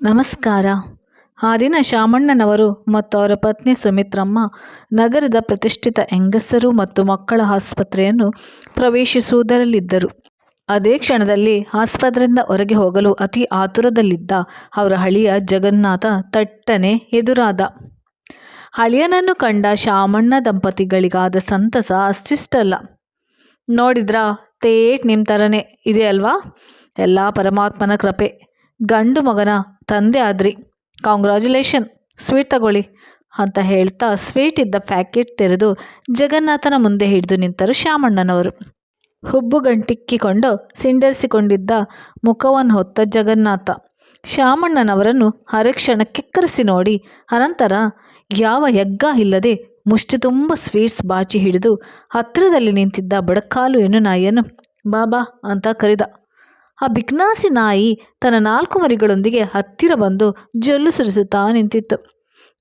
ನಮಸ್ಕಾರ. ಆ ದಿನ ಶಾಮಣ್ಣನವರು ಮತ್ತು ಅವರ ಪತ್ನಿ ಸುಮಿತ್ರಮ್ಮ ನಗರದ ಪ್ರತಿಷ್ಠಿತ ಹೆಂಗಸರು ಮತ್ತು ಮಕ್ಕಳ ಆಸ್ಪತ್ರೆಯನ್ನು ಪ್ರವೇಶಿಸುವುದರಲ್ಲಿದ್ದರು. ಅದೇ ಕ್ಷಣದಲ್ಲಿ ಆಸ್ಪತ್ರೆಯಿಂದ ಹೊರಗೆ ಹೋಗಲು ಅತಿ ಆತುರದಲ್ಲಿದ್ದ ಅವರ ಹಳಿಯ ಜಗನ್ನಾಥ ತಟ್ಟನೆ ಎದುರಾದ. ಹಳಿಯನನ್ನು ಕಂಡ ಶಾಮಣ್ಣ ದಂಪತಿಗಳಿಗಾದ ಸಂತಸ ಅಷ್ಟಿಷ್ಟಲ್ಲ. ನೋಡಿದ್ರಾ, ತೇಟ್ ನಿಮ್ಮ ಥರನೇ ಇದೆ ಅಲ್ವಾ? ಎಲ್ಲ ಪರಮಾತ್ಮನ ಕೃಪೆ. ಗಂಡು ಮಗನ ತಂದೆ ಆದ್ರಿ. ಕಾಂಗ್ರ್ಯಾಚುಲೇಷನ್ ಸ್ವೀಟ್ ತಗೊಳ್ಳಿ ಅಂತ ಹೇಳ್ತಾ ಸ್ವೀಟ್ ಇದ್ದ ಪ್ಯಾಕೆಟ್ ತೆರೆದು ಜಗನ್ನಾಥನ ಮುಂದೆ ಹಿಡಿದು ನಿಂತರು ಶ್ಯಾಮಣ್ಣನವರು. ಹುಬ್ಬುಗಂಟಿಕ್ಕಿಕೊಂಡು ಸಿಂಡರಿಸಿಕೊಂಡಿದ್ದ ಮುಖವನ್ನು ಹೊತ್ತ ಜಗನ್ನಾಥ. ಶ್ಯಾಮಣ್ಣನವರನ್ನು ಹರಕ್ಷಣ ಕಿಕ್ಕರಿಸಿ ನೋಡಿ, ಅನಂತರ ಯಾವ ಯಗ್ಗ ಇಲ್ಲದೆ ಮುಷ್ಟಿ ತುಂಬ ಸ್ವೀಟ್ಸ್ ಬಾಚಿ ಹಿಡಿದು ಹತ್ತಿರದಲ್ಲಿ ನಿಂತಿದ್ದ ಬಡಕಾಲು ಎನ್ನು ನಾಯಿಯನ್ನು, ಬಾಬಾ ಅಂತ ಕರೆದ. ಆ ಬಿಕ್ನಾಸಿ ನಾಯಿ ತನ್ನ ನಾಲ್ಕು ಮರಿಗಳೊಂದಿಗೆ ಹತ್ತಿರ ಬಂದು ಜಲ್ಲು ಸುರಿಸುತ್ತಾ ನಿಂತಿತ್ತು.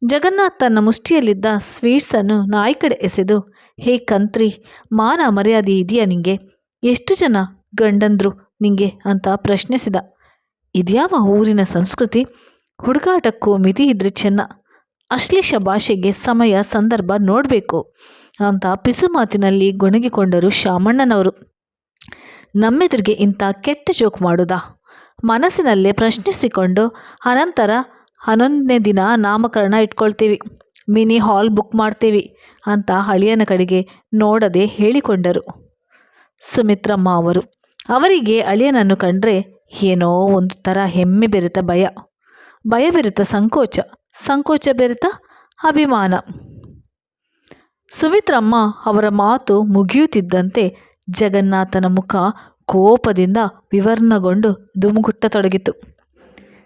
ಜಗನ್ನಾಥ್ ತನ್ನ ಮುಷ್ಟಿಯಲ್ಲಿದ್ದ ಸ್ವೀಟ್ಸನ್ನು ನಾಯಿ ಕಡೆ ಎಸೆದು, ಹೇ ಕಂತ್ರಿ, ಮಾನ ಮರ್ಯಾದೆ ಇದೆಯಾ ನಿಂಗೆ? ಎಷ್ಟು ಜನ ಗಂಡಂದ್ರು ನಿಂಗೆ? ಅಂತ ಪ್ರಶ್ನಿಸಿದ. ಇದ್ಯಾವ ಊರಿನ ಸಂಸ್ಕೃತಿ? ಹುಡುಗಾಟಕ್ಕೂ ಮಿತಿ ಇದ್ರೆ ಚೆನ್ನ. ಅಶ್ಲೇಷ ಭಾಷೆಗೆ ಸಮಯ, ಸಂದರ್ಭ ನೋಡಬೇಕು ಅಂತ ಪಿಸುಮಾತಿನಲ್ಲಿ ಗೊಣಗಿಕೊಂಡರು ಶಾಮಣ್ಣನವರು. ನಮ್ಮೆದುರಿಗೆ ಇಂಥ ಕೆಟ್ಟ ಜೋಕ್ ಮಾಡುವುದಾ ಮನಸ್ಸಿನಲ್ಲೇ ಪ್ರಶ್ನಿಸಿಕೊಂಡು ಅನಂತರ ಹನ್ನೊಂದನೇ ದಿನ ನಾಮಕರಣ ಇಟ್ಕೊಳ್ತೀವಿ. ಮಿನಿ ಹಾಲ್ ಬುಕ್ ಮಾಡ್ತೀವಿ ಅಂತ ಹಳಿಯನ ಕಡೆಗೆ ನೋಡದೆ ಹೇಳಿಕೊಂಡರು. ಸುಮಿತ್ರಮ್ಮ ಅವರು, ಅವರಿಗೆ ಅಳಿಯನನ್ನು ಕಂಡ್ರೆ ಏನೋ ಒಂದು ಥರ ಹೆಮ್ಮೆ ಬೆರೆತ ಭಯ. ಭಯ ಬೆರೆತ ಸಂಕೋಚ ಸಂಕೋಚ ಬೆರೆತ ಅಭಿಮಾನ. ಸುಮಿತ್ರಮ್ಮ ಅವರ ಮಾತು ಮುಗಿಯುತ್ತಿದ್ದಂತೆ ಜಗನ್ನಾಥನ ಮುಖ ಕೋಪದಿಂದ ವಿವರ್ಣಗೊಂಡು ದುಮುಗುಟ್ಟತೊಡಗಿತು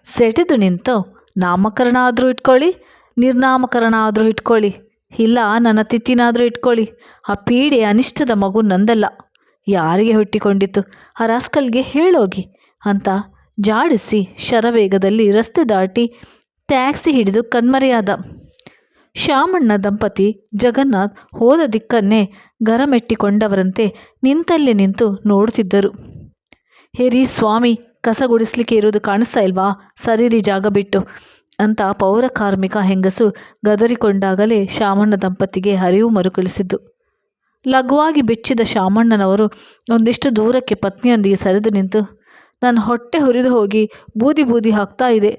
ಸೆಟೆದು ನಿಂತು ನಾಮಕರಣ ಆದರೂ ಇಟ್ಕೊಳ್ಳಿ ನಿರ್ನಾಮಕರಣ ಆದರೂ ಇಟ್ಕೊಳ್ಳಿ, ಇಲ್ಲ ನನ್ನ ತಿತ್ತಿನಾದರೂ ಇಟ್ಕೊಳ್ಳಿ, ಆ ಪೀಡೆ ಅನಿಷ್ಟದ ಮಗು ನಂದಲ್ಲ. ಯಾರಿಗೆ ಹುಟ್ಟಿಕೊಂಡಿತ್ತು ಆ ರಾಸ್ಕಲ್ಗೆ ಹೇಳೋಗಿ ಅಂತ ಜಾಡಿಸಿ ಶರವೇಗದಲ್ಲಿ ರಸ್ತೆ ದಾಟಿ ಟ್ಯಾಕ್ಸಿ ಹಿಡಿದು ಕಣ್ಮರೆಯಾದ. ಶಾಮಣ್ಣ ದಂಪತಿ ಜಗನ್ನಾಥ್ ಹೋದ ದಿಕ್ಕನ್ನೇ ಗರಮೆಟ್ಟಿಕೊಂಡವರಂತೆ ನಿಂತಲ್ಲೇ ನಿಂತು ನೋಡುತ್ತಿದ್ದರು. ಹೇರಿ ಸ್ವಾಮಿ, ಕಸ ಗುಡಿಸ್ಲಿಕ್ಕೆ ಇರೋದು ಕಾಣಿಸ್ತಾ ಇಲ್ವಾ? ಸರಿರಿ ಜಾಗ ಬಿಟ್ಟು ಅಂತ ಪೌರ ಕಾರ್ಮಿಕ ಹೆಂಗಸು ಗದರಿಕೊಂಡಾಗಲೇ ಶಾಮಣ್ಣ ದಂಪತಿಗೆ ಹರಿವು ಮರುಕಳಿಸಿದ್ದು. ಲಘುವಾಗಿ ಬೆಚ್ಚಿದ ಶಾಮಣ್ಣನವರು ಒಂದಿಷ್ಟು ದೂರಕ್ಕೆ ಪತ್ನಿಯೊಂದಿಗೆ ಸರಿದು ನಿಂತು ನನ್ನ ಹೊಟ್ಟೆ ಹುರಿದು ಹೋಗಿ ಬೂದಿ ಬೂದಿ ಹಾಕ್ತಾ ಇದೆ.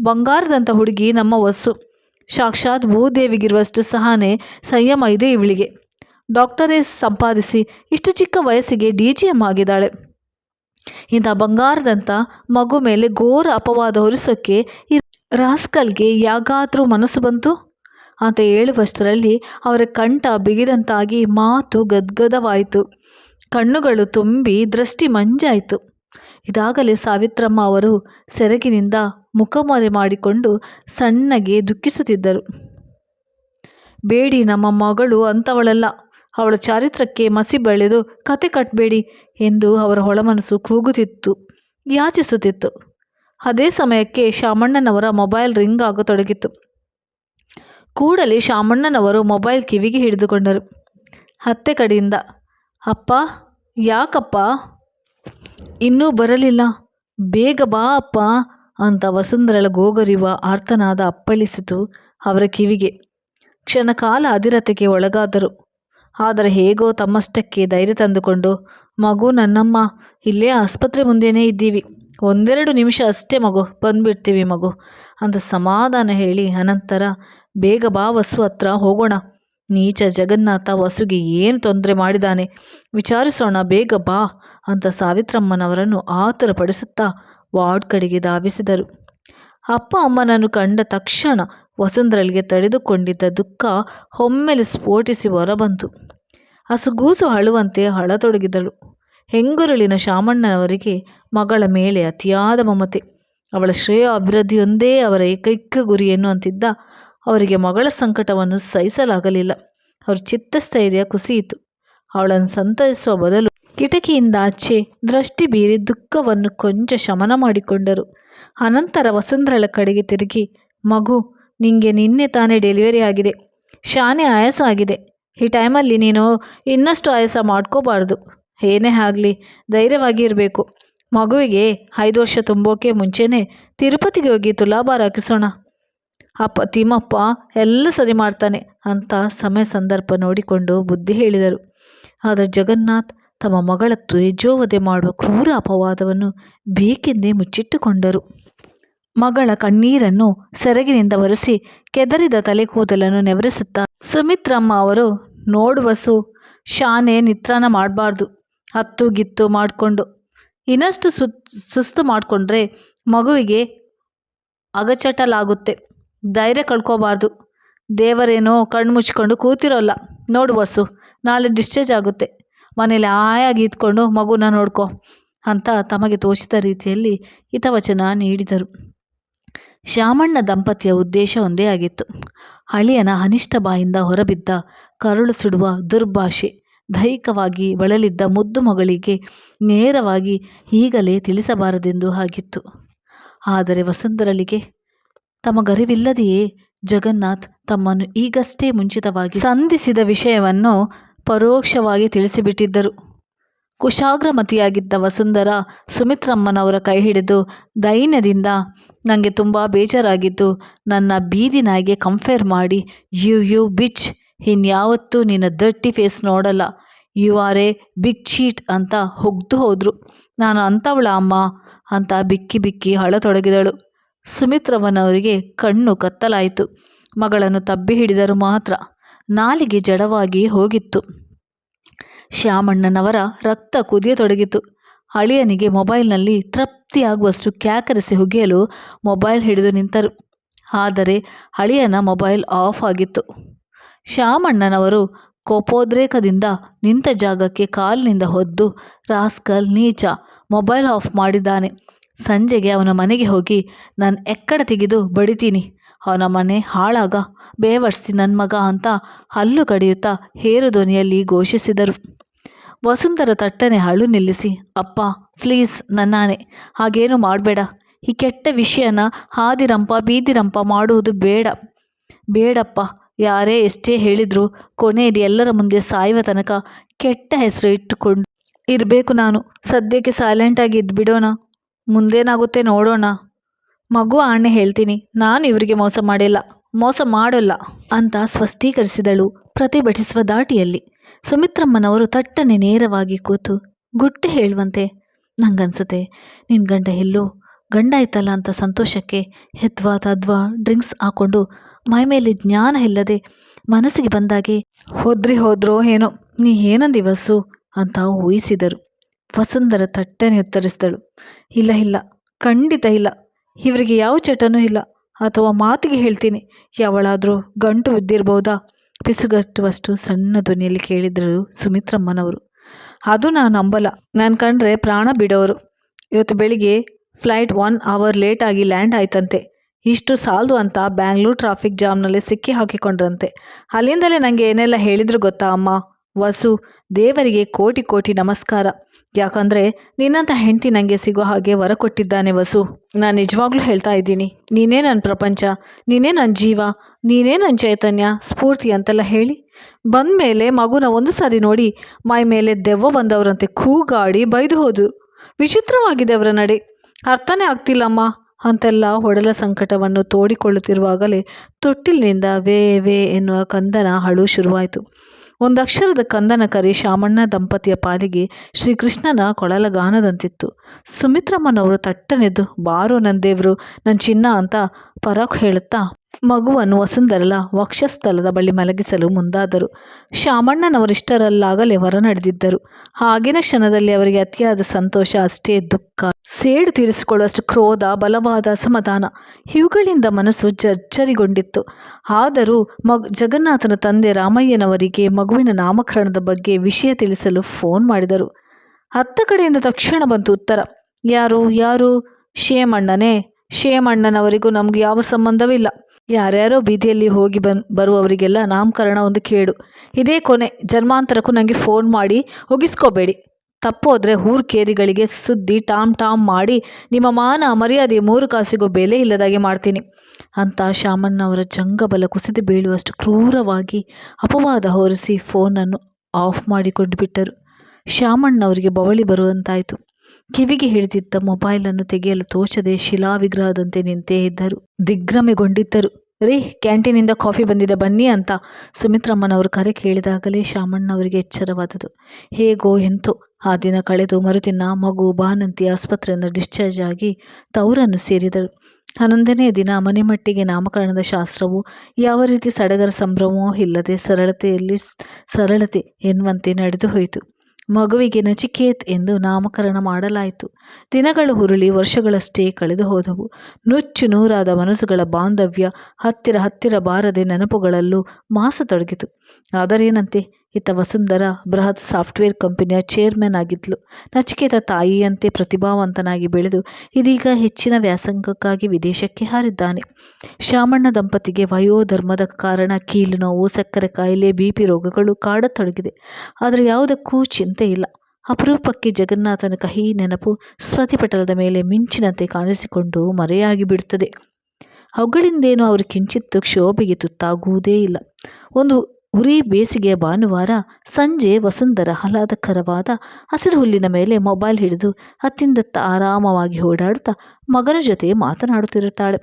ಬಂಗಾರದಂಥ ಹುಡುಗಿ ನಮ್ಮ ವಸ್ಸು. ಸಾಕ್ಷಾತ್ ಭೂದೇವಿಗಿರುವಷ್ಟು ಸಹನೆ ಸಂಯಮ ಇದೆ ಇವಳಿಗೆ. ಡಾಕ್ಟರೇ ಸಂಪಾದಿಸಿ, ಇಷ್ಟು ಚಿಕ್ಕ ವಯಸ್ಸಿಗೆ ಡಿ ಜಿ ಎಂ ಆಗಿದ್ದಾಳೆ. ಇಂಥ ಬಂಗಾರದಂಥ ಮಗು ಮೇಲೆ ಘೋರ ಅಪವಾದ ಹೊರಿಸೋಕ್ಕೆ ಈ ರಾಸ್ಕಲ್ಗೆ ಯಾಗಾದರೂ ಮನಸ್ಸು ಬಂತು? ಅಂತ ಹೇಳುವಷ್ಟರಲ್ಲಿ ಅವರ ಕಂಠ ಬಿಗಿದಂತಾಗಿ ಮಾತು ಗದ್ಗದವಾಯಿತು. ಕಣ್ಣುಗಳು ತುಂಬಿ ದೃಷ್ಟಿ ಮಂಜಾಯಿತು. ಇದಾಗಲೇ ಸಾವಿತ್ರಮ್ಮ ಅವರು ಸೆರಗಿನಿಂದ ಮುಖಮರೆ ಮಾಡಿಕೊಂಡು ಸಣ್ಣಗೆ ದುಃಖಿಸುತ್ತಿದ್ದರು. ಬೇಡಿ, ನಮ್ಮ ಮಗಳು ಅಂಥವಳಲ್ಲ. ಅವಳ ಚಾರಿತ್ರಕ್ಕೆ ಮಸಿ ಬೆಳೆದು ಕತೆ ಕಟ್ಟಬೇಡಿ ಎಂದು ಅವರ ಹೊಳಮನಸ್ಸು ಕೂಗುತ್ತಿತ್ತು, ಯಾಚಿಸುತ್ತಿತ್ತು. ಅದೇ ಸಮಯಕ್ಕೆ ಶಾಮಣ್ಣನವರ ಮೊಬೈಲ್ ರಿಂಗ್ ಆಗತೊಡಗಿತ್ತು. ಕೂಡಲೇ ಶಾಮಣ್ಣನವರು ಮೊಬೈಲ್ ಕಿವಿಗೆ ಹಿಡಿದುಕೊಂಡರು. ಹತ್ತೆ ಕಡೆಯಿಂದ, ಅಪ್ಪ, ಯಾಕಪ್ಪ? ಇನ್ನೂ ಬರಲಿಲ್ಲ. ಬೇಗ ಬಾ, ಅಪ್ಪ. ಅಂತ ವಸುಂಧರಳ ಗೋಗರಿವ ಆರ್ತನಾದ ಅಪ್ಪಳಿಸಿತು ಅವರ ಕಿವಿಗೆ. ಕ್ಷಣಕಾಲ ಅಧಿರತೆಗೆ ಒಳಗಾದರು. ಆದರೆ ಹೇಗೋ ತಮ್ಮಷ್ಟಕ್ಕೆ ಧೈರ್ಯ ತಂದುಕೊಂಡು, ಮಗು ನನ್ನಮ್ಮ, ಇಲ್ಲೇ ಆಸ್ಪತ್ರೆ ಮುಂದೆನೇ ಇದ್ದೀವಿ. ಒಂದೆರಡು ನಿಮಿಷ ಅಷ್ಟೇ ಮಗು, ಬಂದ್ಬಿಡ್ತೀವಿ ಮಗು, ಅಂತ ಸಮಾಧಾನ ಹೇಳಿ ಅನಂತರ, ಬೇಗ ಬಾ ವಸು ಹತ್ರ ಹೋಗೋಣ. ನೀಚ ಜಗನ್ನಾಥ ವಸುಗೆ ಏನು ತೊಂದರೆ ಮಾಡಿದಾನೆ? ವಿಚಾರಿಸೋಣ, ಬೇಗ ಬಾ, ಅಂತ ಸಾವಿತ್ರಮ್ಮನವರನ್ನು ಆತುರಪಡಿಸುತ್ತಾ ವಾರ್ಡ್ ಕಡೆಗೆ ಧಾವಿಸಿದರು. ಅಪ್ಪ ಅಮ್ಮನನ್ನು ಕಂಡ ತಕ್ಷಣ ವಸುಂಧರಳಿಗೆ ತಡೆದುಕೊಂಡಿದ್ದ ದುಃಖ ಒಮ್ಮೆಲೆ ಸ್ಫೋಟಿಸಿ ಹೊರಬಂತು. ಹಸುಗೂಸು ಅಳುವಂತೆ ಹಳತೊಡಗಿದಳು ಹೆಂಗುರುಳಿನ ಶಾಮಣ್ಣನವರಿಗೆ ಮಗಳ ಮೇಲೆ ಅತಿಯಾದ ಮಮತೆ. ಅವಳ ಶ್ರೇಯ ಅಭಿವೃದ್ಧಿಯೊಂದೇ ಅವರ ಏಕೈಕ ಗುರಿ ಎನ್ನುವಂತಿದ್ದ ಅವರಿಗೆ ಮಗಳ ಸಂಕಟವನ್ನು ಸಹಿಸಲಾಗಲಿಲ್ಲ. ಅವರ ಚಿತ್ತಸ್ಥೈರ್ಯ ಕುಸಿಯಿತು. ಅವಳನ್ನು ಸಂತೈಸುವ ಬದಲು ಕಿಟಕಿಯಿಂದ ಆಚೆ ದೃಷ್ಟಿ ಬೀರಿ ದುಃಖವನ್ನು ಕೊಂಚ ಶಮನ ಮಾಡಿಕೊಂಡರು. ಅನಂತರ ವಸುಂಧರಳ ಕಡೆಗೆ ತಿರುಗಿ, ಮಗು, ನಿಂಗೆ ನಿನ್ನೆ ತಾನೇ ಡೆಲಿವರಿ ಆಗಿದೆ. ಶಾನೆ ಆಯಾಸ ಆಗಿದೆ. ಈ ಟೈಮಲ್ಲಿ ನೀನು ಇನ್ನಷ್ಟು ಆಯಾಸ ಮಾಡ್ಕೋಬಾರ್ದು. ಏನೇ ಆಗಲಿ, ಧೈರ್ಯವಾಗಿ ಇರಬೇಕು. ಮಗುವಿಗೆ ಐದು ವರ್ಷ ತುಂಬೋಕೆ ಮುಂಚೆನೇ ತಿರುಪತಿಗೆ ಹೋಗಿ ತುಲಾಭಾರ ಹಾಕಿಸೋಣ. ಅಪ್ಪ, ತಿಮ್ಮಪ್ಪ ಎಲ್ಲ ಸರಿ ಮಾಡ್ತಾನೆ ಅಂತ ಸಮಯ ಸಂದರ್ಭ ನೋಡಿಕೊಂಡು ಬುದ್ಧಿ ಹೇಳಿದರು. ಆದರೆ ಜಗನ್ನಾಥ್ ತಮ್ಮ ಮಗಳ ತೇಜೋವಧೆ ಮಾಡುವ ಕ್ರೂರ ಅಪವಾದವನ್ನು ಬೇಕೆಂದೇ ಮುಚ್ಚಿಟ್ಟುಕೊಂಡರು. ಮಗಳ ಕಣ್ಣೀರನ್ನು ಸೆರಗಿನಿಂದ ಒರೆಸಿ ಕೆದರಿದ ತಲೆ ಕೂದಲನ್ನು ನೆವರಿಸುತ್ತಾ ಸುಮಿತ್ರಮ್ಮ ಅವರು ನೋಡುವಸು ಶಾನೆ ನಿತ್ರಾಣ ಮಾಡಬಾರ್ದು, ಹತ್ತು ಗಿತ್ತು ಮಾಡಿಕೊಂಡು. ಇನ್ನಷ್ಟು ಸುತ್ ಸುಸ್ತು ಮಾಡಿಕೊಂಡ್ರೆ ಮಗುವಿಗೆ ಅಗಚಟಲಾಗುತ್ತೆ, ಧೈರ್ಯ ಕಳ್ಕೋಬಾರ್ದು. ದೇವರೇನೋ ಕಣ್ಣು ಮುಚ್ಕೊಂಡು ಕೂತಿರೋಲ್ಲ ನೋಡುವಸು ನಾಳೆ ಡಿಸ್ಚಾರ್ಜ್ ಆಗುತ್ತೆ. ಮನೇಲಿ ಆಯಾಗಿ ಇದ್ಕೊಂಡು ಮಗುನ ನೋಡ್ಕೊ ಅಂತ ತಮಗೆ ತೋಚಿದ ರೀತಿಯಲ್ಲಿ ಹಿತವಚನ ನೀಡಿದರು. ಶ್ಯಾಮಣ್ಣ ದಂಪತಿಯ ಉದ್ದೇಶ ಒಂದೇ ಆಗಿತ್ತು. ಅಳಿಯನ ಅನಿಷ್ಟ ಬಾಯಿಂದ ಹೊರಬಿದ್ದ ಕರುಳು ಸುಡುವ ದುರ್ಭಾಷೆ, ದೈಹಿಕವಾಗಿ ಬಳಲಿದ್ದ ಮುದ್ದು ಮಗಳಿಗೆ ನೇರವಾಗಿ ಈಗಲೇ ತಿಳಿಸಬಾರದೆಂದು ಆಗಿತ್ತು. ಆದರೆ ವಸುಂಧರಳಿಗೆ, ತಮಗರಿವಿಲ್ಲದೆಯೇ ಜಗನ್ನಾಥ್ ತಮ್ಮನ್ನು ಈಗಷ್ಟೇ ಮುಂಚಿತವಾಗಿ ಸಂಧಿಸಿದ ವಿಷಯವನ್ನು ಪರೋಕ್ಷವಾಗಿ ತಿಳಿಸಿಬಿಟ್ಟಿದ್ದರು. ಕುಶಾಗ್ರಮತಿಯಾಗಿದ್ದ ವಸುಂಧರ ಸುಮಿತ್ರಮ್ಮನವರ ಕೈ ಹಿಡಿದು ದೈನ್ಯದಿಂದ ನನಗೆ ತುಂಬ ಬೇಜಾರಾಗಿದ್ದು, ನನ್ನ ಬೀದಿ ನಾಯಿಗೆ ಕಂಪೇರ್ ಮಾಡಿ. You you, bitch. ಇನ್ಯಾವತ್ತೂ ನಿನ್ನ ದಟ್ಟಿ ಫೇಸ್ ನೋಡಲ್ಲ. You are a big cheat ಅಂತ ಹೊಗ್ದು ಹೋದರು. ನಾನು ಅಂಥವಳ ಅಮ್ಮ ಅಂತ ಬಿಕ್ಕಿ ಬಿಕ್ಕಿ ಹಳತೊಡಗಿದಳು ಸುಮಿತ್ರಮ್ಮನವರಿಗೆ ಕಣ್ಣು ಕತ್ತಲಾಯಿತು. ಮಗಳನ್ನು ತಬ್ಬಿ ಹಿಡಿದರು ಮಾತ್ರ. ನಾಲಿಗೆ ಜಡವಾಗಿ ಹೋಗಿತ್ತು. ಶ್ಯಾಮಣ್ಣನವರ ರಕ್ತ ಕುದಿಯತೊಡಗಿತು. ಅಳಿಯನಿಗೆ ಮೊಬೈಲ್ನಲ್ಲಿ ತೃಪ್ತಿಯಾಗುವಷ್ಟು ಕ್ಯಾಕರಿಸಿ ಹುಗಿಯಲು ಮೊಬೈಲ್ ಹಿಡಿದು ನಿಂತರು. ಆದರೆ ಅಳಿಯನ ಮೊಬೈಲ್ ಆಫ್ ಆಗಿತ್ತು. ಶ್ಯಾಮಣ್ಣನವರು ಕೋಪೋದ್ರೇಕದಿಂದ ನಿಂತ ಜಾಗಕ್ಕೆ ಕಾಲಿನಿಂದ ಹೊದ್ದು, ರಾಸ್ಕಲ್ ನೀಚ ಮೊಬೈಲ್ ಆಫ್ ಮಾಡಿದ್ದಾನೆ. ಸಂಜೆಗೆ ಅವನ ಮನೆಗೆ ಹೋಗಿ, ನಾನು ಎಕ್ಕಡ ತೆಗೆದು ಬಡಿತೀನಿ. ಅವನ ಮನೆ ಹಾಳಾಗ ಬೇವರ್ಸಿ ನನ್ನ ಮಗ ಅಂತ ಹಲ್ಲು ಕಡಿಯುತ್ತಾ ಹೇರು ಧ್ವನಿಯಲ್ಲಿ ಘೋಷಿಸಿದರು. ವಸುಂಧರ ತಟ್ಟನೆ ಹಳು ನಿಲ್ಲಿಸಿ, ಅಪ್ಪ ಪ್ಲೀಸ್ ನನ್ನಾನೆ, ಹಾಗೇನು ಮಾಡಬೇಡ. ಈ ಕೆಟ್ಟ ವಿಷಯನ ಹಾದಿರಂಪ ಬೀದಿರಂಪ ಮಾಡುವುದು ಬೇಡ. ಬೇಡಪ್ಪ, ಯಾರೇ ಎಷ್ಟೇ ಹೇಳಿದ್ರು ಕೊನೆಯಲ್ಲಿ ಎಲ್ಲರ ಮುಂದೆ ಸಾಯುವ ತನಕ ಕೆಟ್ಟ ಹೆಸರು ಇಟ್ಟುಕೊಂಡು ಇರಬೇಕು ನಾನು. ಸದ್ಯಕ್ಕೆ ಸೈಲೆಂಟಾಗಿ ಇದ್ಬಿಡೋಣ. ಮುಂದೇನಾಗುತ್ತೆ ನೋಡೋಣ. ಮಗು ಆಣೆ ಹೇಳ್ತೀನಿ, ನಾನು ಇವರಿಗೆ ಮೋಸ ಮಾಡಿಲ್ಲ, ಮೋಸ ಮಾಡೋಲ್ಲ ಅಂತ ಸ್ಪಷ್ಟೀಕರಿಸಿದಳು ಪ್ರತಿಭಟಿಸುವ ದಾಟಿಯಲ್ಲಿ. ಸುಮಿತ್ರಮ್ಮನವರು ತಟ್ಟನೆ ನೇರವಾಗಿ ಕೂತು ಗುಟ್ಟು ಹೇಳುವಂತೆ, ನಂಗನ್ಸುತ್ತೆ ನಿನ್ನ ಗಂಡ ಎಲ್ಲೋ ಗಂಡ ಆಯ್ತಲ್ಲ ಅಂತ ಸಂತೋಷಕ್ಕೆ ಹೆತ್ವಾ ತದ್ವಾ ಡ್ರಿಂಕ್ಸ್ ಹಾಕ್ಕೊಂಡು ಮೈಮೇಲೆ ಜ್ಞಾನ ಇಲ್ಲದೆ ಮನಸ್ಸಿಗೆ ಬಂದಾಗೆ, ಹೋದ್ರಿ ಹೋದ್ರೋ ಏನೋ, ನೀ ಏನಂದಿ ವಸು ಅಂತ ಊಹಿಸಿದರು. ವಸುಂಧರ ತಟ್ಟನೆ ಉತ್ತರಿಸಿದಳು. ಇಲ್ಲ ಇಲ್ಲ, ಖಂಡಿತ ಇಲ್ಲ ಇವರಿಗೆ ಯಾವ ಚಟನೂ ಇಲ್ಲ. ಅಥವಾ ಮಾತಿಗೆ ಹೇಳ್ತೀನಿ. ಯಾವಳಾದರೂ ಗಂಟು ಬಿದ್ದಿರ್ಬೋದಾ ಪಿಸುಗಟ್ಟುವಷ್ಟು ಸಣ್ಣ ಧ್ವನಿಯಲ್ಲಿ ಕೇಳಿದರು ಸುಮಿತ್ರಮ್ಮನವರು. ಅದು ನಾನು ನಂಬಲ್ಲ. ನಾನು ಕಂಡ್ರೆ ಪ್ರಾಣ ಬಿಡೋರು. ಇವತ್ತು ಬೆಳಿಗ್ಗೆ ಫ್ಲೈಟ್ ಒನ್ ಅವರ್ ಲೇಟಾಗಿ ಲ್ಯಾಂಡ್ ಆಯ್ತಂತೆ. ಇಷ್ಟು ಸಾಲದು ಅಂತ ಬ್ಯಾಂಗ್ಳೂರು ಟ್ರಾಫಿಕ್ ಜಾಮ್ನಲ್ಲಿ ಸಿಕ್ಕಿ ಹಾಕಿಕೊಂಡ್ರಂತೆ ಅಲ್ಲಿಂದಲೇ ನನಗೆ ಏನೆಲ್ಲ ಹೇಳಿದ್ರು ಗೊತ್ತಾ ಅಮ್ಮ? ವಸು, ದೇವರಿಗೆ ಕೋಟಿ ಕೋಟಿ ನಮಸ್ಕಾರ. ಯಾಕಂದರೆ ನಿನ್ನಂಥ ಹೆಂಡತಿ ನನಗೆ ಸಿಗೋ ಹಾಗೆ ವರ ಕೊಟ್ಟಿದ್ದಾನೆ ವಸು. ನಾನು ನಿಜವಾಗ್ಲೂ ಹೇಳ್ತಾ ಇದ್ದೀನಿ, ನೀನೇ ನನ್ನ ಪ್ರಪಂಚ, ನೀನೇ ನನ್ನ ಜೀವ, ನೀನೇ ನನ್ನ ಚೈತನ್ಯ, ಸ್ಫೂರ್ತಿ ಅಂತೆಲ್ಲ ಹೇಳಿ. ಬಂದ ಮೇಲೆ ಮಗುನ ಒಂದು ಸಾರಿ ನೋಡಿ, ಮೈ ಮೇಲೆ ದೆವ್ವ ಬಂದವರಂತೆ ಕೂಗಾಡಿ ಬೈದು ಹೋದರು ವಿಚಿತ್ರವಾಗಿದೆ ಅವರ ನಡೆ. ಅರ್ಥನೇ ಆಗ್ತಿಲ್ಲಮ್ಮ ಅಂತೆಲ್ಲ ಒಡಲ ಸಂಕಟವನ್ನು ತೋಡಿಕೊಳ್ಳುತ್ತಿರುವಾಗಲೇ ತೊಟ್ಟಿಲಿನಿಂದ ವೇ ವೇ ಎನ್ನುವ ಕಂದನ ಹಳು ಶುರುವಾಯಿತು. ಒಂದಕ್ಷರದ ಕಂದನ ಕರೆ ಶಾಮಣ್ಣ ದಂಪತಿಯ ಪಾಲಿಗೆ ಶ್ರೀಕೃಷ್ಣನ ಕೊಳಲ ಗಾನದಂತಿತ್ತು ಸುಮಿತ್ರಮ್ಮನವರು ತಟ್ಟನೆದ್ದು ಬಾರೋ ನನ್ನ ದೇವರು ನನ್ನ ಚಿನ್ನ ಅಂತ ಪರಕ್ ಹೇಳುತ್ತಾ? ಮಗುವನ್ನು ವಸುಂಧರಲ ವಕ್ಷಸ್ಥಲದ ಬಳಿ ಮಲಗಿಸಲು ಮುಂದಾದರು. ಶಾಮಣ್ಣನವರಿಷ್ಟರಲ್ಲಾಗಲೇ ಹೊರ ನಡೆದಿದ್ದರು ಆಗಿನ ಕ್ಷಣದಲ್ಲಿ ಅವರಿಗೆ ಅತಿಯಾದ ಸಂತೋಷ, ಅಷ್ಟೇ ದುಃಖ. ಸೇಡು ತೀರಿಸಿಕೊಳ್ಳುವಷ್ಟು ಕ್ರೋಧ, ಬಲವಾದ ಅಸಮಾಧಾನ ಇವುಗಳಿಂದ ಮನಸ್ಸು ಜರ್ಜರಿಗೊಂಡಿತ್ತು. ಆದರೂ ಮಗ್, ಜಗನ್ನಾಥನ ತಂದೆ ರಾಮಯ್ಯನವರಿಗೆ ಮಗುವಿನ ನಾಮಕರಣದ ಬಗ್ಗೆ ವಿಷಯ ತಿಳಿಸಲು ಫೋನ್ ಮಾಡಿದರು. ಹತ್ತ ಕಡೆಯಿಂದ ತಕ್ಷಣ ಬಂತು ಉತ್ತರ, ಯಾರು ಯಾರು? ಶೇಮಣ್ಣನೇ ಶೇಮಣ್ಣನವರಿಗೂ ನಮಗೆ ಯಾವ ಸಂಬಂಧವಿಲ್ಲ. ಯಾರ್ಯಾರೋ ಬೀದಿಯಲ್ಲಿ ಹೋಗಿ ಬನ್, ಬರುವವರಿಗೆಲ್ಲ ನಾಮಕರಣ ಒಂದು ಕೇಡು. ಇದೇ ಕೊನೆ. ಜನ್ಮಾಂತರಕ್ಕೂ ನನಗೆ ಫೋನ್ ಮಾಡಿ ಒಗಿಸ್ಕೋಬೇಡಿ ತಪ್ಪೋದ್ರೆ ಕೇರಿಗಳಿಗೆ ಸುದ್ದಿ ಟಾಮ್ ಟಾಮ್ ಮಾಡಿ ನಿಮ್ಮ ಮಾನ ಮರ್ಯಾದೆ ಮೂರು ಕಾಸಿಗೂ ಬೆಲೆ ಇಲ್ಲದಾಗೆ ಮಾಡ್ತೀನಿ. ಅಂತ ಶಾಮಣ್ಣವರ ಜಂಗಬಲ ಕುಸಿದು ಬೀಳುವಷ್ಟು ಕ್ರೂರವಾಗಿ ಅಪವಾದ ಹೊರಿಸಿ ಫೋನನ್ನು ಆಫ್ ಮಾಡಿಕೊಂಡು ಬಿಟ್ಟರು. ಶಾಮಣ್ಣವರಿಗೆ ಬವಳಿ ಬರುವಂತಾಯಿತು. ಕಿವಿಗೆ ಹಿಡಿದಿದ್ದ ಮೊಬೈಲನ್ನು ತೆಗೆಯಲು ತೋಚದೆ ಶಿಲಾವಿಗ್ರಹದಂತೆ ನಿಂತೇ ಇದ್ದರು. ದಿಗ್ಭ್ರಮೆಗೊಂಡಿದ್ದರು. ರೀ, ಕ್ಯಾಂಟೀನಿಂದ ಕಾಫಿ ಬಂದಿದೆ, ಬನ್ನಿ ಅಂತ ಸುಮಿತ್ರಮ್ಮನವರು ಕರೆ ಕೇಳಿದಾಗಲೇ ಶಾಮಣ್ಣವರಿಗೆ ಎಚ್ಚರವಾದದು ಹೇಗೋ ಎಂತೋ ಆ ದಿನ ಕಳೆದು ಮರುದಿನ ಮಗು ಬಾನಂತಿ ಆಸ್ಪತ್ರೆಯಿಂದ ಡಿಸ್ಚಾರ್ಜ್ ಆಗಿ ತವರನ್ನು ಸೇರಿದಳು. ಹನ್ನೊಂದನೇ ದಿನ ಮನೆಮಟ್ಟಿಗೆ ನಾಮಕರಣದ ಶಾಸ್ತ್ರವು ಯಾವ ರೀತಿ ಸಡಗರ ಸಂಭ್ರಮವೂ ಇಲ್ಲದೆ ಸರಳತೆಯಲ್ಲಿ ಸರಳತೆ ಎನ್ನುವಂತೆ ನಡೆದು ಹೋಯಿತು. ಮಗುವಿಗೆ ನಚಿಕೇತ್ ಎಂದು ನಾಮಕರಣ ಮಾಡಲಾಯಿತು. ದಿನಗಳು ಹುರುಳಿ ವರ್ಷಗಳಷ್ಟೇ ಕಳೆದು ಹೋದವು. ನುಚ್ಚು ನೂರಾದ ಮನಸ್ಸುಗಳ ಬಾಂಧವ್ಯ ಹತ್ತಿರ ಹತ್ತಿರ ಬಾರದೆ ನೆನಪುಗಳಲ್ಲೂ ಮಾಸತೊಡಗಿತು. ಆದರೇನಂತೆ? ಇತ್ತ ವಸುಂಧರ ಬೃಹತ್ ಸಾಫ್ಟ್ವೇರ್ ಕಂಪನಿಯ ಚೇರ್ಮನ್ ಆಗಿದ್ಲು. ನಚಿಕೇತ ತಾಯಿಯಂತೆ ಪ್ರತಿಭಾವಂತನಾಗಿ ಬೆಳೆದು ಇದೀಗ ಹೆಚ್ಚಿನ ವ್ಯಾಸಂಗಕ್ಕಾಗಿ ವಿದೇಶಕ್ಕೆ ಹಾರಿದ್ದಾನೆ. ಶಾಮಣ್ಣ ದಂಪತಿಗೆ ವಯೋಧರ್ಮದ ಕಾರಣ ಕೀಲು ನೋವು, ಸಕ್ಕರೆ ಕಾಯಿಲೆ ಬಿ ಪಿ ರೋಗಗಳು ಕಾಡತೊಡಗಿದೆ. ಆದರೆ ಯಾವುದಕ್ಕೂ ಚಿಂತೆ ಇಲ್ಲ. ಅಪರೂಪಕ್ಕೆ ಜಗನ್ನಾಥನ ಕಹಿ ನೆನಪು ಸ್ಮೃತಿಪಟಲದ ಮೇಲೆ ಮಿಂಚಿನಂತೆ ಕಾಣಿಸಿಕೊಂಡು ಮರೆಯಾಗಿ ಬಿಡುತ್ತದೆ. ಅವುಗಳಿಂದೇನು ಅವರು ಕಿಂಚಿತ್ತು ಕ್ಷೋಭೆಗೆ ತುತ್ತಾಗುವುದೇ ಇಲ್ಲ. ಒಂದು ಉರಿ ಬೇಸಿಗೆಯ ಭಾನುವಾರ ಸಂಜೆ ವಸುಂಧರ ಆಹ್ಲಾದಕರವಾದ ಹಸಿರು ಹುಲ್ಲಿನ ಮೇಲೆ ಮೊಬೈಲ್ ಹಿಡಿದು ಹತ್ತಿಂದತ್ತ ಆರಾಮವಾಗಿ ಓಡಾಡುತ್ತಾ ಮಗನ ಜೊತೆ ಮಾತನಾಡುತ್ತಿರುತ್ತಾಳೆ.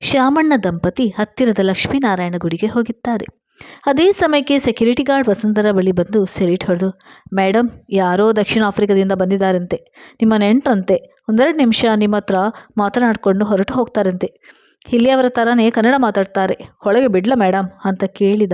ಶ್ಯಾಮಣ್ಣ ದಂಪತಿ ಹತ್ತಿರದ ಲಕ್ಷ್ಮೀನಾರಾಯಣ ಗುಡಿಗೆ ಹೋಗಿದ್ದಾರೆ. ಅದೇ ಸಮಯಕ್ಕೆ ಸೆಕ್ಯೂರಿಟಿ ಗಾರ್ಡ್ ವಸುಂಧರ ಬಳಿ ಬಂದು ಸೆಲ್ಯೂಟ್ ಹೊಡೆದು ಮೇಡಮ್ ಯಾರೋ ದಕ್ಷಿಣ ಆಫ್ರಿಕಾದಿಂದ ಬಂದಿದ್ದಾರಂತೆ. ನಿಮ್ಮ ನೆಂಟ್ರಂತೆ. ಒಂದೆರಡು ನಿಮಿಷ ನಿಮ್ಮ ಹತ್ರ ಮಾತನಾಡಿಕೊಂಡು ಹೊರಟು ಹೋಗ್ತಾರಂತೆ. ಇಲ್ಲಿಯವರ ಥರನೇ ಕನ್ನಡ ಮಾತಾಡ್ತಾರೆ. ಒಳಗೆ ಬಿಡ್ಲ ಮೇಡಮ್ ಅಂತ ಕೇಳಿದ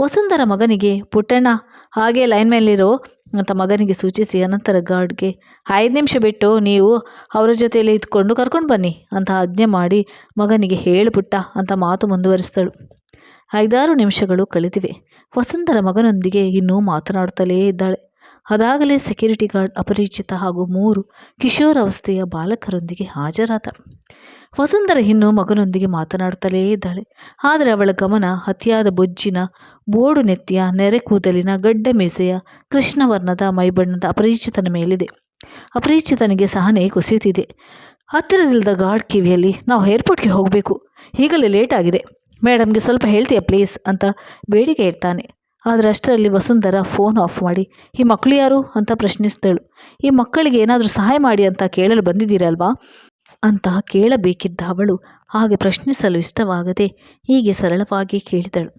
ವಸುಂಧರ ಮಗನಿಗೆ, ಪುಟ್ಟಣ್ಣ, ಹಾಗೆ ಲೈನ್ ಮೇಲಿರೋ ಅಂತ ಮಗನಿಗೆ ಸೂಚಿಸಿ ಅನಂತರ ಗಾರ್ಡ್ಗೆ ಐದು ನಿಮಿಷ ಬಿಟ್ಟು ನೀವು ಅವರ ಜೊತೆಯಲ್ಲಿ ಇದ್ಕೊಂಡು ಕರ್ಕೊಂಡು ಬನ್ನಿ ಅಂತ ಆಜ್ಞೆ ಮಾಡಿ ಮಗನಿಗೆ ಹೇಳಿಬಿಟ್ಟ ಅಂತ ಮಾತು ಮುಂದುವರಿಸಿದಳು. ಐದಾರು ನಿಮಿಷಗಳು ಕಳೆದಿವೆ. ವಸುಂಧರ ಮಗನೊಂದಿಗೆ ಇನ್ನೂ ಮಾತನಾಡುತ್ತಲೇ ಇದ್ದಾಳೆ. ಅದಾಗಲೇ ಸೆಕ್ಯೂರಿಟಿ ಗಾರ್ಡ್ ಅಪರಿಚಿತ ಹಾಗೂ ಮೂರು ಕಿಶೋರಾವಸ್ಥೆಯ ಬಾಲಕರೊಂದಿಗೆ ಹಾಜರಾದ. ವಸುಂಧರ ಇನ್ನೂ ಮಗನೊಂದಿಗೆ ಮಾತನಾಡುತ್ತಲೇ ಇದ್ದಾಳೆ. ಆದರೆ ಅವಳ ಗಮನ ಅತಿಯಾದ ಬೊಜ್ಜಿನ ಬೋಡು ನೆತ್ತಿಯ ನೆರೆ ಕೂದಲಿನ ಗಡ್ಡ ಮೀಸೆಯ ಕೃಷ್ಣವರ್ಣದ ಮೈಬಣ್ಣದ ಅಪರಿಚಿತನ ಮೇಲಿದೆ. ಅಪರಿಚಿತನಿಗೆ ಸಹನೆ ಕುಸಿಯುತ್ತಿದೆ. ಹತ್ತಿರದಿಲ್ಲದ ಗಾರ್ಡ್ ಕಿವಿಯಲ್ಲಿ, ನಾವು ಏರ್ಪೋರ್ಟ್ಗೆ ಹೋಗಬೇಕು. ಈಗಲೇ ಲೇಟ್ ಆಗಿದೆ. ಮೇಡಮ್ಗೆ ಸ್ವಲ್ಪ ಹೇಳ್ತೀಯ ಪ್ಲೀಸ್? ಅಂತ ಬೇಡಿಕೆ ಇಡ್ತಾನೆ. ಆದರೆ ಅಷ್ಟರಲ್ಲಿ ವಸುಂಧರ ಫೋನ್ ಆಫ್ ಮಾಡಿ, ಈ ಮಕ್ಕಳು ಯಾರು? ಅಂತ ಪ್ರಶ್ನಿಸಿದಳು ಈ ಮಕ್ಕಳಿಗೆ ಏನಾದರೂ ಸಹಾಯ ಮಾಡಿ ಅಂತ ಕೇಳಲು ಬಂದಿದ್ದೀರಲ್ವಾ? ಅಂತ ಕೇಳಬೇಕಿದ್ದ ಅವಳು ಹಾಗೆ ಪ್ರಶ್ನಿಸಲು ಇಷ್ಟವಾಗದೆ ಹೀಗೆ ಸರಳವಾಗಿ ಕೇಳಿದಳು.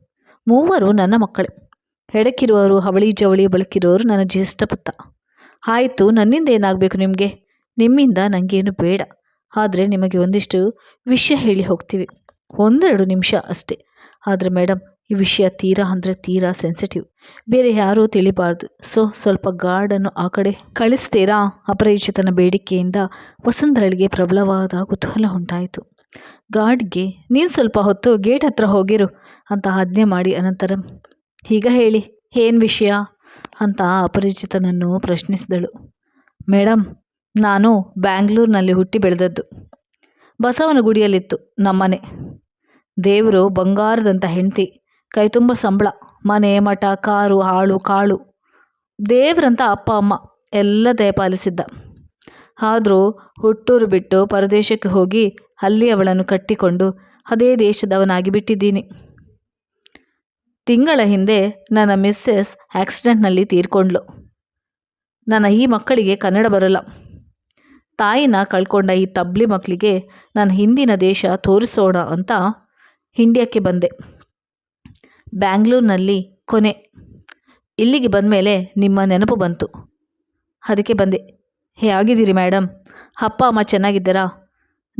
ಮೂವರು ನನ್ನ ಮಕ್ಕಳೇ. ಎಡಕ್ಕಿರುವವರು ಅವಳಿ ಜವಳಿ ಬಳಕಿರುವವರು ನನ್ನ ಜ್ಯೇಷ್ಠ ಪುತ್ತ ಆಯಿತು, ನನ್ನಿಂದ ಏನಾಗಬೇಕು ನಿಮಗೆ? ನಿಮ್ಮಿಂದ ನನಗೇನು ಬೇಡ. ಆದರೆ ನಿಮಗೆ ಒಂದಿಷ್ಟು ವಿಷಯ ಹೇಳಿ ಹೋಗ್ತೀವಿ. ಒಂದೆರಡು ನಿಮಿಷ ಅಷ್ಟೇ. ಆದರೆ ಮೇಡಮ್ ಈ ವಿಷಯ ತೀರಾ ಅಂದರೆ ತೀರಾ ಸೆನ್ಸಿಟಿವ್ ಬೇರೆ ಯಾರೂ ತಿಳಿಬಾರ್ದು. ಸೊ ಸ್ವಲ್ಪ ಗಾರ್ಡನ್ನು ಆ ಕಡೆ ಕಳಿಸ್ತೀರಾ? ಅಪರಿಚಿತನ ಬೇಡಿಕೆಯಿಂದ ವಸುಂಧರಳಿಗೆ ಪ್ರಬಲವಾದ ಕುತೂಹಲ ಉಂಟಾಯಿತು. ಗಾರ್ಡ್ಗೆ ನೀನು ಸ್ವಲ್ಪ ಹೊತ್ತು ಗೇಟ್ ಹತ್ರ ಹೋಗಿರು ಅಂತ ಆಜ್ಞೆ ಮಾಡಿ ಅನಂತರ, ಈಗ ಹೇಳಿ, ಏನು ವಿಷಯ? ಅಂತ ಅಪರಿಚಿತನನ್ನು ಪ್ರಶ್ನಿಸಿದಳು. ಮೇಡಮ್ ನಾನು ಬ್ಯಾಂಗ್ಳೂರಿನಲ್ಲಿ ಹುಟ್ಟಿ ಬೆಳೆದದ್ದು. ಬಸವನ ಗುಡಿಯಲ್ಲಿತ್ತು ನಮ್ಮನೆ. ದೇವರು ಬಂಗಾರದಂಥ ಹೆಂಡತಿ. ಕೈ ತುಂಬ ಸಂಬಳ, ಮನೆ, ಮಠ, ಕಾರು, ಹಾಳು, ಕಾಳು. ದೇವ್ರಂತ ಅಪ್ಪ, ಅಮ್ಮ ಎಲ್ಲ ದಯಪಾಲಿಸಿದ್ದ ಆದರೂ ಹುಟ್ಟೂರು ಬಿಟ್ಟು ಪರದೇಶಕ್ಕೆ ಹೋಗಿ ಅಲ್ಲಿ ಅವಳನ್ನು ಕಟ್ಟಿಕೊಂಡು ಅದೇ ದೇಶದವನಾಗಿ ಬಿಟ್ಟಿದ್ದೀನಿ. ತಿಂಗಳ ಹಿಂದೆ ನನ್ನ ಮಿಸ್ಸೆಸ್ ಆಕ್ಸಿಡೆಂಟ್ನಲ್ಲಿ ತೀರ್ಕೊಂಡ್ಲು. ನನ್ನ ಈ ಮಕ್ಕಳಿಗೆ ಕನ್ನಡ ಬರಲ್ಲ. ತಾಯಿನ ಕಳ್ಕೊಂಡ ಈ ತಬ್ಲಿ ಮಕ್ಕಳಿಗೆ ನನ್ನ ಹಿಂದಿನ ದೇಶ ತೋರಿಸೋಣ ಅಂತ ಇಂಡಿಯಾಕ್ಕೆ ಬಂದೆ. ಬ್ಯಾಂಗ್ಳೂರಿನಲ್ಲಿ ಕೊನೆ. ಇಲ್ಲಿಗೆ ಬಂದ ಮೇಲೆ ನಿಮ್ಮ ನೆನಪು ಬಂತು. ಅದಕ್ಕೆ ಬಂದೆ. ಹೇಗಿದ್ದೀರಿ ಮೇಡಮ್ ಅಪ್ಪ ಅಮ್ಮ ಚೆನ್ನಾಗಿದ್ದೀರಾ?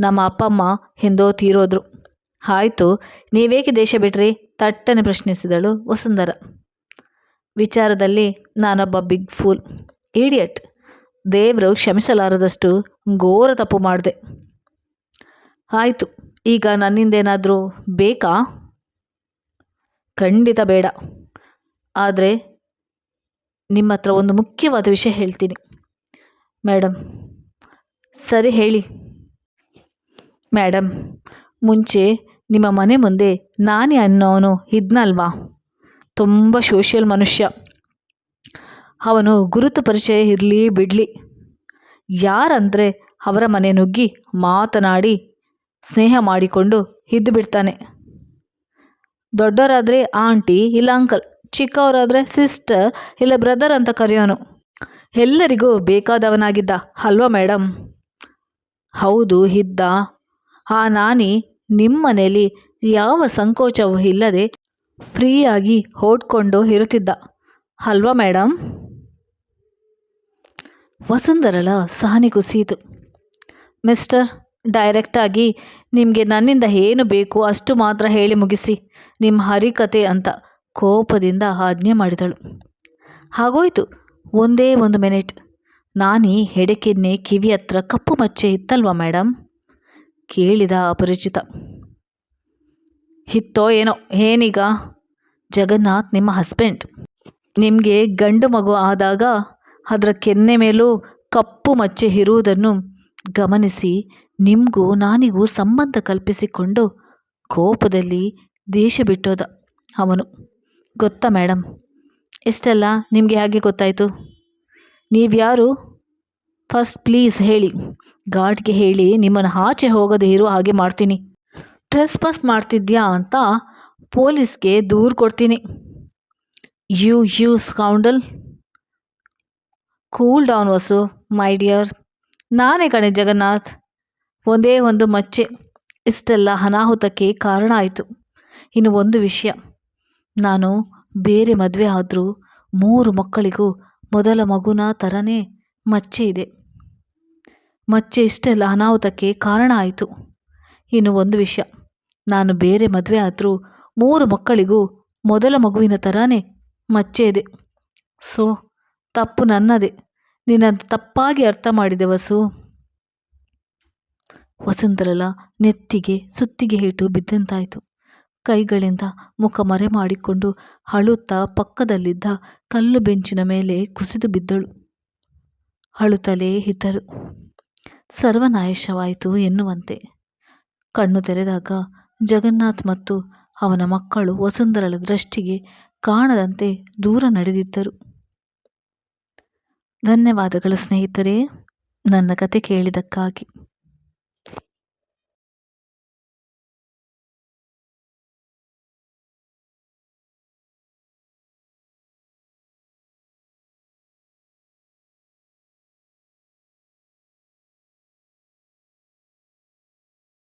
ನಮ್ಮ ಅಪ್ಪ ಅಮ್ಮ ಎಂದೋ ತೀರೋದ್ರು. ಆಯಿತು, ನೀವೇಕೆ ದೇಶ ಬಿಟ್ರಿ? ತಟ್ಟನೆ ಪ್ರಶ್ನಿಸಿದಳು ವಸುಂಧರ. ವಿಚಾರದಲ್ಲಿ, ನಾನೊಬ್ಬ ಬಿಗ್ ಫೂಲ್ ಈಡಿಯಟ್ ದೇವರು ಕ್ಷಮಿಸಲಾರದಷ್ಟು ಘೋರ ತಪ್ಪು ಮಾಡಿದೆ. ಆಯಿತು, ಈಗ ನನ್ನಿಂದೇನಾದರೂ ಬೇಕಾ? ಖಂಡಿತ ಬೇಡ. ಆದರೆ ನಿಮ್ಮ ಹತ್ರ ಒಂದು ಮುಖ್ಯವಾದ ವಿಷಯ ಹೇಳ್ತೀನಿ. ಮೇಡಮ್ ಸರಿ ಹೇಳಿ. ಮೇಡಮ್ ಮುಂಚೆ ನಿಮ್ಮ ಮನೆ ಮುಂದೆ ನಾನೇ ಅನ್ನೋನು ಇದ್ನಲ್ವಾ? ತುಂಬ ಸೋಷಿಯಲ್ ಮನುಷ್ಯ. ಅವನು ಗುರುತು ಪರಿಚಯ ಇರಲಿ ಬಿಡಲಿ. ಯಾರಂದರೆ ಅವರ ಮನೆ ನುಗ್ಗಿ ಮಾತನಾಡಿ, ಸ್ನೇಹ ಮಾಡಿಕೊಂಡು ಇದ್ದು ಬಿಡ್ತಾನೆ ದೊಡ್ಡವರಾದರೆ ಆಂಟಿ, ಇಲ್ಲ ಅಂಕಲ್, ಚಿಕ್ಕವರಾದರೆ ಸಿಸ್ಟರ್, ಇಲ್ಲ ಬ್ರದರ್ ಅಂತ ಕರೆಯೋನು. ಎಲ್ಲರಿಗೂ ಬೇಕಾದವನಾಗಿದ್ದ ಅಲ್ವಾ ಮೇಡಮ್ ಹೌದು, ಇದ್ದ. ಆ ನಾನಿ ನಿಮ್ಮ ಮನೇಲಿ ಯಾವ ಸಂಕೋಚವೂ ಇಲ್ಲದೆ ಫ್ರೀಯಾಗಿ ಓಡ್ಕೊಂಡು ಇರುತ್ತಿದ್ದ. ಅಲ್ವಾ ಮೇಡಮ್ ವಸುಂಧರಳ ಸಹನೆ ಕುಸಿಯಿತು. ಮಿಸ್ಟರ್ ಡೈರೆಕ್ಟಾಗಿ ನಿಮಗೆ ನನ್ನಿಂದ ಏನು ಬೇಕು ಅಷ್ಟು ಮಾತ್ರ ಹೇಳಿ ಮುಗಿಸಿ ನಿಮ್ಮ ಹರಿಕತೆ ಅಂತ ಕೋಪದಿಂದ ಆಜ್ಞೆ ಮಾಡಿದಳು. ಹಾಗೋಯ್ತು. ಒಂದೇ ಒಂದು ಮಿನಿಟ್. ನಾನೀ ಹೆಡಕೆನ್ನೆ ಕಿವಿ ಹತ್ರ ಕಪ್ಪು ಮಚ್ಚೆ ಇತ್ತಲ್ವಾ ಮೇಡಮ್ ಕೇಳಿದ ಅಪರಿಚಿತ. ಹಿತ್ತೋ ಏನೋ, ಏನೀಗ? ಜಗನ್ನಾಥ್ ನಿಮ್ಮ ಹಸ್ಬೆಂಡ್. ನಿಮಗೆ ಗಂಡು ಮಗು ಆದಾಗ ಅದರ ಕೆನ್ನೆ ಮೇಲೂ ಕಪ್ಪು ಮಚ್ಚೆ ಇರುವುದನ್ನು ಗಮನಿಸಿ ನಿಮಗೂ ನಾನಿಗೂ ಸಂಬಂಧ ಕಲ್ಪಿಸಿಕೊಂಡು ಕೋಪದಲ್ಲಿ ದೇಶ ಬಿಟ್ಟೋದ ಅವನು. ಗೊತ್ತಾ ಮೇಡಮ್ ಇಷ್ಟೆಲ್ಲ ನಿಮಗೆ ಹೇಗೆ ಗೊತ್ತಾಯಿತು? ನೀವ್ಯಾರು? ಫಸ್ಟ್ ಪ್ಲೀಸ್ ಹೇಳಿ. ಗಾಡ್ಗೆ ಹೇಳಿ ನಿಮ್ಮನ್ನು ಆಚೆ ಹೋಗದೆ ಇರೋ ಹಾಗೆ ಮಾಡ್ತೀನಿ. ಟ್ರೆಸ್ ಪಾಸ್ ಮಾಡ್ತಿದ್ಯಾ ಅಂತ ಪೊಲೀಸ್ಗೆ ದೂರು ಕೊಡ್ತೀನಿ. You you scoundrel cool down Vasu my dear ನಾನೇ ಕಣೆ ಜಗನ್ನಾಥ್. ಒಂದೇ ಒಂದು ಮಚ್ಚೆ, ಇಷ್ಟೆಲ್ಲ ಅನಾಹುತಕ್ಕೆ ಕಾರಣ ಆಯಿತು. ಇನ್ನು ಒಂದು ವಿಷಯ. ನಾನು ಬೇರೆ ಮದುವೆ ಆದರೂ ಮೂರು ಮಕ್ಕಳಿಗೂ ಮೊದಲ ಮಗುನ ಥರನೇ ಮಚ್ಚೆ ಇದೆ. ಮಚ್ಚೆ ಇಷ್ಟೆಲ್ಲ ಅನಾಹುತಕ್ಕೆ ಕಾರಣ ಆಯಿತು. ಇನ್ನು ಒಂದು ವಿಷಯ. ನಾನು ಬೇರೆ ಮದುವೆ ಆದರೂ ಮೂರು ಮಕ್ಕಳಿಗೂ ಮೊದಲ ಮಗುವಿನ ಥರನೇ ಮಚ್ಚೆ ಇದೆ. ಸೊ, ತಪ್ಪು ನನ್ನದೇ. ನಿನ್ನನ್ನು ತಪ್ಪಾಗಿ ಅರ್ಥ ಮಾಡಿದೆ ವಸು. ವಸುಂಧರಳ ನೆತ್ತಿಗೆ ಸುತ್ತಿಗೆ ಹೇಟು ಬಿದ್ದಂತಾಯಿತು. ಕೈಗಳಿಂದ ಮುಖ ಮರೆ ಮಾಡಿಕೊಂಡು ಅಳುತ್ತಾ ಪಕ್ಕದಲ್ಲಿದ್ದ ಕಲ್ಲು ಬೆಂಚಿನ ಮೇಲೆ ಕುಸಿದು ಬಿದ್ದಳು. ಅಳುತ್ತಲೇ ಇದ್ದರು. ಸರ್ವನಾಯಶವಾಯಿತು ಎನ್ನುವಂತೆ. ಕಣ್ಣು ತೆರೆದಾಗ ಜಗನ್ನಾಥ್ ಮತ್ತು ಅವನ ಮಕ್ಕಳು ವಸುಂಧರಳ ದೃಷ್ಟಿಗೆ ಕಾಣದಂತೆ ದೂರ ನಡೆದಿದ್ದರು. ಧನ್ಯವಾದಗಳು ಸ್ನೇಹಿತರೇ, ನನ್ನ ಕತೆ ಕೇಳಿದ್ದಕ್ಕಾಗಿ.